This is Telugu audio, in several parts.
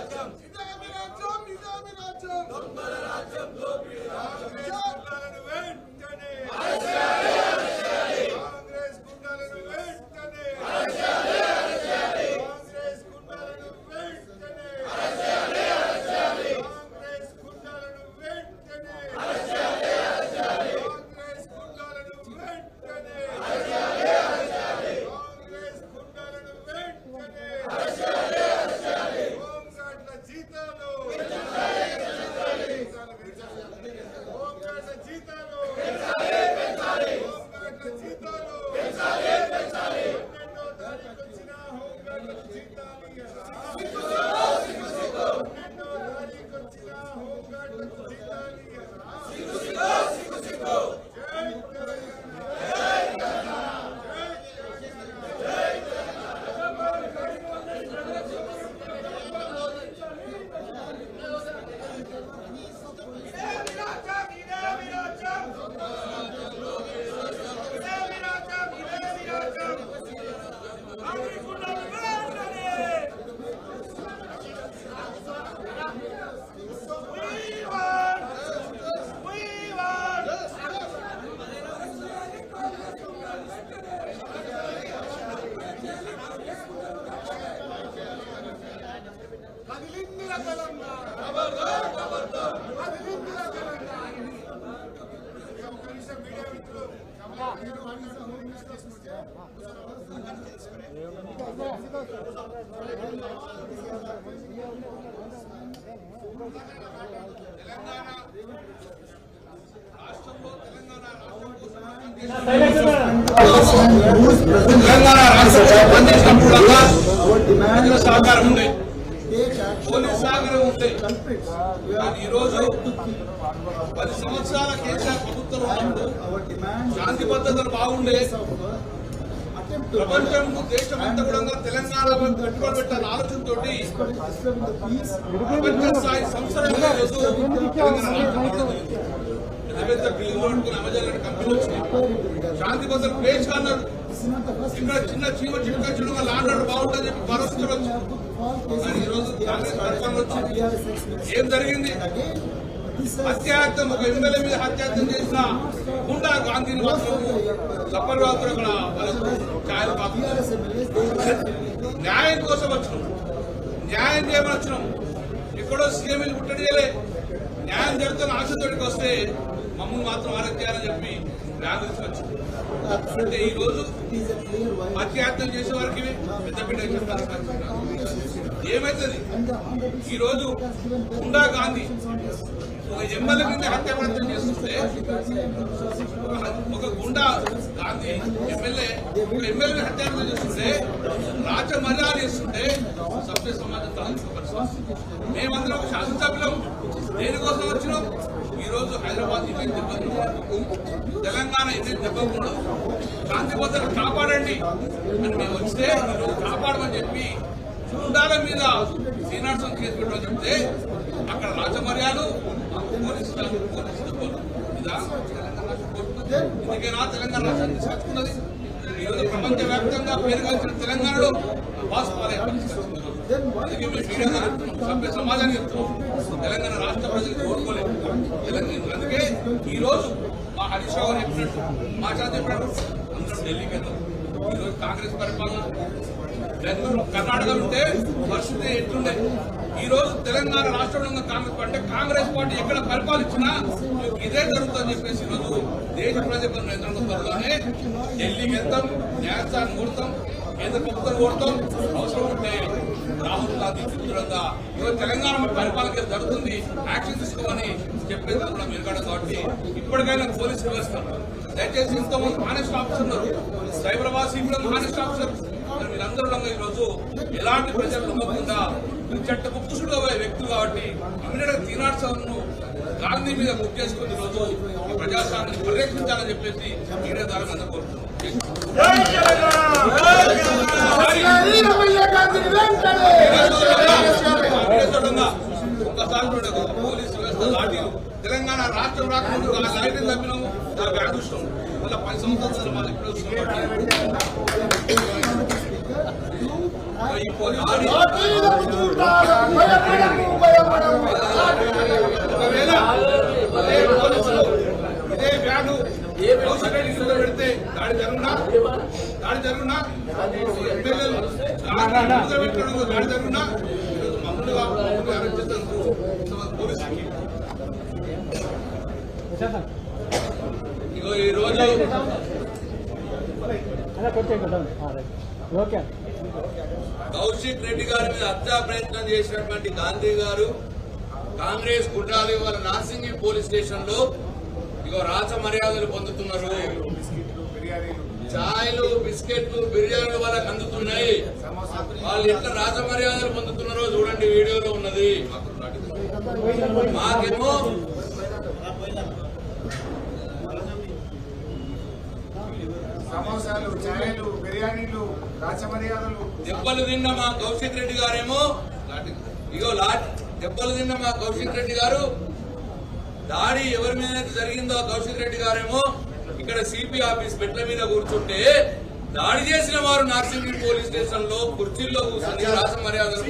Dönmeden açam, yüzde bir açam, yüzde bir açam. Dönmeden Telangana కనీసం హోమ్ మినిస్టర్ తీసుకుంటే తెలంగాణ రాష్ట్ర పనిచేసినప్పుడు సహకారం ఉంది. పోలీస్ సహకారం ఉంది కానీ ఈరోజు పది సంవత్సరాల కేసీఆర్ ప్రభుత్వం ఉన్నప్పుడు శాంతి భద్రతలు బాగుండే ప్రపంచంలో దేశం అంతా కూడా తెలంగాణ కట్టుబడి పెట్టాలని ఆలోచనతో ప్రపంచ స్థాయి సంస్థలు పెద్ద పెద్ద బిల్లులు పట్టుకుని అమజాలని కంపెనీలు వచ్చినాయి శాంతి భద్రత పేజ్ అన్నారు ఇక్కడ చిన్న చీమ చిన్న చిన్న లాండ్ బాగుంటుందని చెప్పి భరోసా ఏం జరిగింది? హత్యాయత్నం ఒక ఎమ్మెల్యే మీద హత్యాయత్నం చేసిన గుండా గాంధీని మాత్రం సప్పర్ బాబు అక్కడ ఛాయలు పాపుతారు న్యాయం కోసం వచ్చినాం. న్యాయం చేయమని వచ్చినాం. ఎక్కడో సీఎం పుట్టడి చేయలే. న్యాయం జరుగుతున్న ఆశతోటికి వస్తే మమ్మల్ని మాత్రం ఆరోగ్యాలని చెప్పి వ్యాధి వచ్చింది అంటే ఈ రోజు హత్యాయత్నం చేసే వారికి పెద్ద బిడ్డ చెప్తారు ఏమైతుంది? ఈ రోజు గుండా గాంధీ ఒక ఎమ్మెల్యే కింద హత్య చేస్తుంటే ఒక గుండా గాంధీ ఎమ్మెల్యే ఒక ఎమ్మెల్యే హత్య చేస్తుంటే రాజ మర్యాద చేస్తుంటే సభ్య సమాజం తలంచుకోవాలి మేమందరం ఒక శాసనసభ్యులం దేనికోసం వచ్చినాం? ఈ రోజు హైదరాబాద్ ఇమేజ్ దెబ్బతింది తెలంగాణ ఇమేజ్ దెబ్బకూడదు శాంతి భద్రత కాపాడండి అని మేము వస్తే ఈరోజు కాపాడమని చెప్పి చూడాల మీద శ్రీనివాసం కేసు పెట్టమని చెప్తే అక్కడ రాజమర్యాలు పోలీసులు పోలీసు ఇదా తెలంగాణ రాష్ట్రం ఇందుకేనా తెలంగాణ రాష్ట్రాన్ని తీసుకొచ్చుకున్నది ఈరోజు ప్రపంచ వ్యాప్తంగా కలిసిన తెలంగాణలో వాస్తవాలే అందుకే మేము మీడియాగా సభ్య సమాజాన్ని చెప్తున్నాం. తెలంగాణ రాష్ట్ర ప్రజలు కోరుకోలేదు. అందుకే ఈరోజు మా హరీష్ రావు గారు చెప్పినట్టు మా చేత చెప్పినట్టు అందరం ఢిల్లీకి వెళ్తాం. ఈరోజు కాంగ్రెస్ పరిపాలన బెంగళూరు కర్ణాటక ఉంటే పరిస్థితి ఎట్లుండే? ఈ రోజు తెలంగాణ రాష్ట్రంలో ఉన్న కాంగ్రెస్ అంటే కాంగ్రెస్ పార్టీ ఎక్కడ పరిపాలించినా ఇదే జరుగుతుందని చెప్పేసి ఈరోజు దేశ ప్రజలకు నియంత్రణ త్వరలోనే ఢిల్లీకి వెళ్తాం న్యాయస్థానం కొడతాం కేంద్ర ప్రభుత్వం కొడతాం అవసరం ఉంటే రాహుల్ గాంధీ చిత్రంగా ఈరోజు తెలంగాణ పరిపాలన జరుగుతుంది యాక్షన్ తీసుకోమని చెప్పేది కూడా మెరుగడం కాబట్టి ఇప్పటికైనా పోలీసులు వ్యవస్థ దయచేసి ఇంతమంది హానెస్ట్ ఆఫీసర్ ఉన్నారు. Cyberabad CPM honest officer. వీళ్ళందరూ ఈరోజు ఎలాంటి ప్రజలు నమ్మకుండా చట్టకు పురుషుడుగా పోయే వ్యక్తులు కాబట్టి ఇమీడియట్గా తీనాడు సభను గాంధీ మీద బుక్ చేసుకుని ఈరోజు ఈ ప్రజాస్వామ్యాన్ని పరిరక్షించాలని చెప్పేసి మీరే ద్వారా అందరూ కోరుతున్నాం ఒక్కసారి పోలీసు వ్యవస్థ లాఠీలు తెలంగాణ రాష్ట్రం రాకముందు ఆ లాఠీలు తప్పినాము. ఆ అదృష్టం మళ్ళీ పది సంవత్సరాలు మళ్ళీ ఇప్పుడు ఒకవేళ అదే పోలీసులు ఇదే బ్యాడు పెడితే దాడి జరుగునా దాడి జరుగునా ఎమ్మెల్యేలు పెట్టడం దాడి జరుగునా ఈరోజు మమ్మల్ని మమ్మల్ని అరెస్ట్ చేసినందుకు పోలీసులకి ఇగో కౌశిక్ రెడ్డి గారి మీద హత్యా ప్రయత్నం చేసినటువంటి గాంధీ గారు కాంగ్రెస్ కుట్రాలు వాళ్ళ నాసింగి పోలీస్ స్టేషన్లో ఇగో రాచ మర్యాదలు పొందుతున్నారు. ఛాయలు బిస్కెట్లు బిర్యానీలు వాళ్ళకి అందుతున్నాయి వాళ్ళు ఎట్లా రాజ మర్యాదలు పొందుతున్నారో చూడండి వీడియోలో ఉన్నది. మాకేమో సమోసాలు ఛాయలు బిర్యానీలు రాచమర్యాదలు దెబ్బలు తిన్న మా కౌశిక్ రెడ్డి గారేమో ఇగో లాట్ దెబ్బలు తిన్న మా కౌశిక్ రెడ్డి గారు దాడి ఎవరి మీద జరిగిందో కౌశిక్ రెడ్డి గారేమో ఇక్కడ సిపి ఆఫీస్ మెట్ల మీద కూర్చుంటే దాడి చేసిన వారు నార్సింగి పోలీస్ స్టేషన్లో కుర్చీల్లో కూర్చొని రాస మర్యాదలు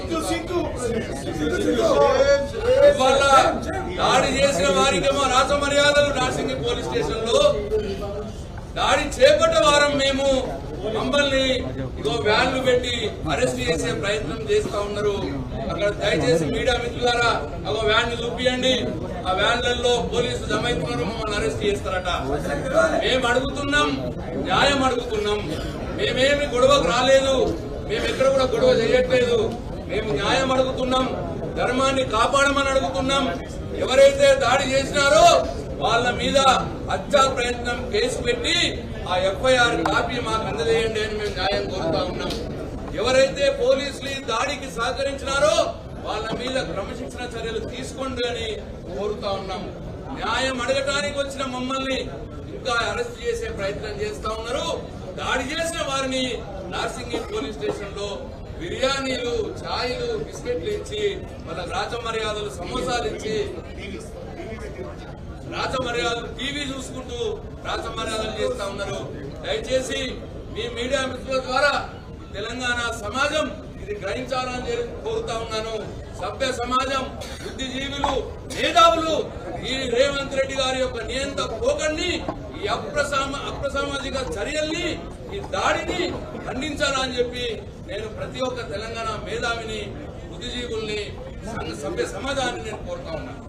దాడి చేసిన వారికేమో రాస మర్యాదలు నార్సింగి పోలీస్ స్టేషన్లో దాడి చేపట్ట వారం మేము మమ్మల్ని ఇదో వ్యాన్లు పెట్టి అరెస్ట్ చేసే ప్రయత్నం చేస్తా ఉన్నారు. అక్కడ దయచేసి మీడియా మిత్రులారా ఒక వ్యాన్ చూపియండి ఆ వ్యాన్లలో పోలీసులు జమ అవుతున్నారు మమ్మల్ని అరెస్ట్ చేస్తారట. మేము అడుగుతున్నాం న్యాయం అడుగుతున్నాం. మేమేమి గొడవకు రాలేదు మేము ఎక్కడ కూడా గొడవ చేయట్లేదు. మేము న్యాయం అడుగుతున్నాం ధర్మాన్ని కాపాడమని అడుగుతున్నాం. ఎవరైతే దాడి చేసినారో వాళ్ళ మీద హత్యా ప్రయత్నం కేసు పెట్టి ఆ ఎఫ్ఐఆర్ కాపీ మాకు అందజేయండి అని మేము న్యాయం కోరుతా ఉన్నాం. ఎవరైతే పోలీసులు దాడికి సహకరించినారో వాళ్ళ మీద క్రమశిక్షణ చర్యలు తీసుకోండి అని కోరుతా ఉన్నాం. న్యాయం అడగటానికి వచ్చిన మమ్మల్ని ఇంకా అరెస్ట్ చేసే ప్రయత్నం చేస్తా ఉన్నారు. దాడి చేసిన వారిని నార్సింగి పోలీస్ స్టేషన్లో బిర్యానీలు ఛాయలు బిస్కెట్లు ఇచ్చి వాళ్ళ రాజమర్యాదలు సమోసాలు ఇచ్చి రాజమర్యాదలు టీవీ చూసుకుంటూ రాజమర్యాదలు చేస్తా ఉన్నారు. దయచేసి మీ మీడియా మిత్రుల ద్వారా తెలంగాణ సమాజం ఇది గ్రహించాలని కోరుతా ఉన్నాను. సభ్య సమాజం బుద్ధిజీవులు మేధావులు ఈ రేవంత్ రెడ్డి గారి యొక్క నియంత పోకడిని ఈ అప్రసామ అప్రసామాజిక చర్యల్ని ఈ దాడిని ఖండించాలని చెప్పి నేను ప్రతి ఒక్క తెలంగాణ మేధావిని బుద్ధిజీవుల్ని సభ్య సమాజాన్ని నేను కోరుతా ఉన్నాను.